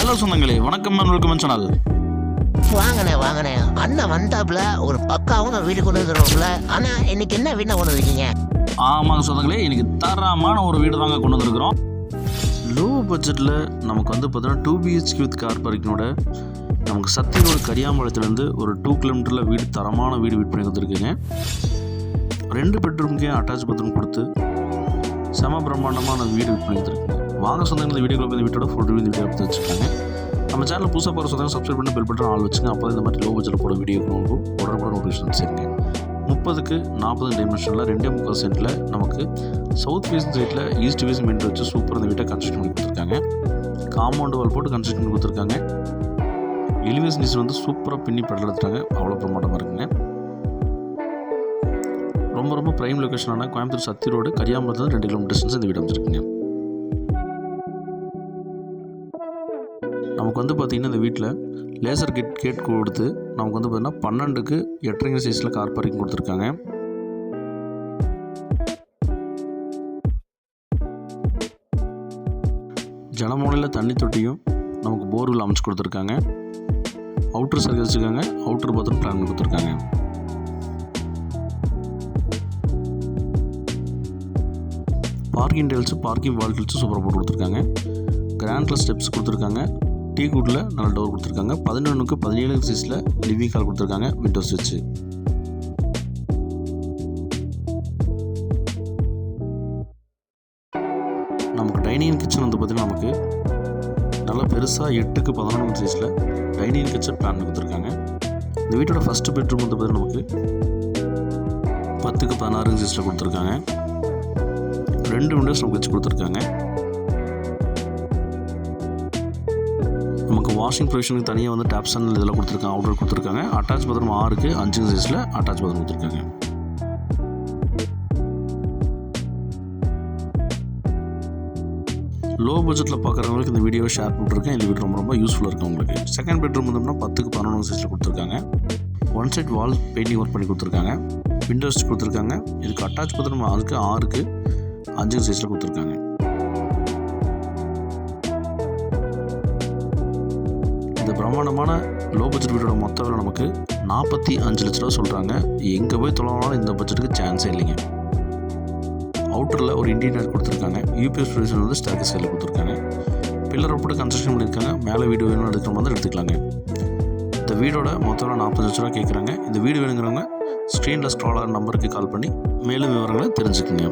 Hello சொந்தங்களே வணக்கம் welcome channel. வாங்கண்ணே வாங்கண்ணே அண்ணன் வந்தாப்புல ஒரு பக்காவும் வீடு கொண்டு வந்துருவோம்ல. ஆனா இன்னைக்கு என்ன வீணா கொண்டு வந்திருக்கீங்க? ஆமாங்க சொந்தங்களே இன்னைக்கு தரமான ஒரு வீடு தாங்க கொண்டு வந்திருக்கிறோம். லோ பட்ஜெட்டில் நமக்கு வந்து பார்த்தீங்கன்னா டூ பிஹெச்கே வித் கார் பார்க்கிங்கோட நமக்கு சத்தியரோடு கரியாம்பாளையத்துலேருந்து ஒரு டூ கிலோமீட்டரில் வீடு தரமான வீடு வீட் பண்ணி கொடுத்துருக்குங்க ரெண்டு பெட்ரூம்க்கே அட்டாச் பாத்ரூம் கொடுத்து செம பிரம்மாண்டமான வீடு வீட் பண்ணி கொடுத்துருக்குங்க வாங்க சொந்தங்கள் இந்த வீடியோக்குள்ள இந்த வீட்டோட ஃபுல் ரிவ்யூ இந்த வீடியோ எடுத்து வச்சுருக்காங்க. நம்ம சேனல் புதுசாக போகிற சொந்தங்க சப்ஸ்கிரைப் பண்ணி பெல் பட்டன் ஆள் வச்சுங்க. அப்போ இந்த மாதிரி லோ பட்ஜெட்டில் போட வீடியோ உங்களுக்கு உடனுக்குடன் நோட்டிஃபிகேஷன் சரிங்க முப்பதுக்கு நாற்பது டைமென்ஷனில் ரெண்டே முக்கால் சென்ட்டில் நமக்கு சவுத் ஃபேஸ் சைட்டில் ஈஸ்ட் ஃபேஸ் மெயின் வச்சு சூப்பர் இந்த வீட்டை கன்ஸ்ட்ரக்ஷன் பண்ணி கொடுத்துருக்காங்க. காம்பவுண்ட் வால் போட்டு கன்ஸ்ட்ரக்ஷன் பண்ணி கொடுத்துருக்காங்க. எலிவேஷன் டிசைன் வந்து சூப்பராக பின்னி படம் எடுத்துட்டாங்க. அவ்வளோ பிரமாண்டமாக இருக்குங்க. ரொம்ப ரொம்ப ப்ரைம் லொக்கேஷனான கோயம்புத்தூர் சத்தி ரோடு கரியாம்பரத்தில் ரெண்டு கிலோமீட்டர் டிஸ்டன்ஸ் இந்த வீடு அமைச்சிருக்குங்க நமக்கு வந்து பார்த்திங்கன்னா இந்த வீட்டில் லேசர் கேட் கேட் கொடுத்து நமக்கு வந்து பார்த்திங்கன்னா பன்னெண்டுக்கு எட்டரைங்க சைஸில் கார் பார்க்கிங் கொடுத்துருக்காங்க. ஜனமோனையில் தண்ணி தொட்டியும் நமக்கு போர்வெல் அமைச்சு கொடுத்துருக்காங்க. அவுட்ரு சர்வீஸ் வச்சுருக்காங்க. அவுட்ரு பாத்ரூம் பிளான் கொடுத்துருக்காங்க. Parking tiles parking wall tiles சூப்பராக போட்டு கொடுத்துருக்காங்க. கிராண்டில் ஸ்டெப்ஸ் கொடுத்துருக்காங்க. டீ குட்டில் நல்ல டோர் கொடுத்துருக்காங்க. பதினொன்றுக்கு பதினேழு சைஸில் லிவிங் ஹால் கொடுத்துருக்காங்க விண்டோஸ் வச்சு நமக்கு டைனிங் கிச்சன் வந்து பார்த்திங்கன்னா நமக்கு நல்லா பெருசாக எட்டுக்கு பதினொன்று சைஸில் டைனிங் கிச்சன் பிளான் கொடுத்துருக்காங்க. இந்த வீட்டோட ஃபஸ்ட்டு பெட்ரூம் வந்து பார்த்திங்கன்னா நமக்கு பத்துக்கு பதினாறு சைஸில் கொடுத்துருக்காங்க. ரெண்டு விண்டோஸ் நமக்கு வச்சு கொடுத்துருக்காங்க. நமக்கு வாஷிங் ப்ரொவிஷனுக்கு தனியாக வந்து டேப் அண்ட் இதெல்லாம் கொடுத்துருக்காங்க. அவுட்ரு கொடுத்துருக்காங்க. அட்டாச் பாத்ரூம் ஆறுக்கு அஞ்சு சைஸில் அட்டாச் பாத்ரூம் கொடுத்துருக்காங்க. லோ பட்ஜெட்டில் பார்க்குறவங்களுக்கு இந்த வீடியோவை ஷேர் பண்ணிருக்கேன் இந்த வீடு ரொம்ப ரொம்ப யூஸ்ஃபுல்லாக இருக்கும் உங்களுக்கு. செகண்ட் பெட்ரூம் வந்தோம்னா பத்துக்கு பதினொன்று சைஸில் கொடுத்துருக்காங்க. One side wall painting work பண்ணி கொடுத்துருக்காங்க. விண்டோஸ் கொடுத்துருக்காங்க. இதுக்கு அட்டாச் பத்திரம் ஆறுக்கு ஆறுக்கு அஞ்சு சைஸில் கொடுத்துருக்காங்க. இந்த பிரம்மாண்டமான லோ பட்ஜெட் வீடோட மொத்த விலை நமக்கு நாற்பத்தி அஞ்சு லட்ச ரூபா சொல்கிறாங்க எங்கே போய் தொலைவானாலும் இந்த பட்ஜெட்டுக்கு சான்ஸே இல்லைங்க. அவுட்டரில் ஒரு இன்டீரியர் கொடுத்துருக்காங்க. யூபிஎஸ் ப்ரொவிஷன் வந்து ஸ்டாக்கு சைடில் கொடுத்துருக்காங்க. பில்லரை போட்டு கன்ஸ்ட்ரக்ஷன் பண்ணியிருக்காங்க. மேலே வீடு வேணும் எடுக்கிற மாதிரி எடுத்துக்கலாங்க. இந்த வீடோட மொத்த விலை நாற்பது லட்ச ரூபா கேட்குறாங்க இந்த வீடு வேணுங்கிறவங்க ஸ்க்ரீனில் ஸ்க்ரால் நம்பருக்கு கால் பண்ணி மேலும் விவரங்களை தெரிஞ்சுக்குங்க.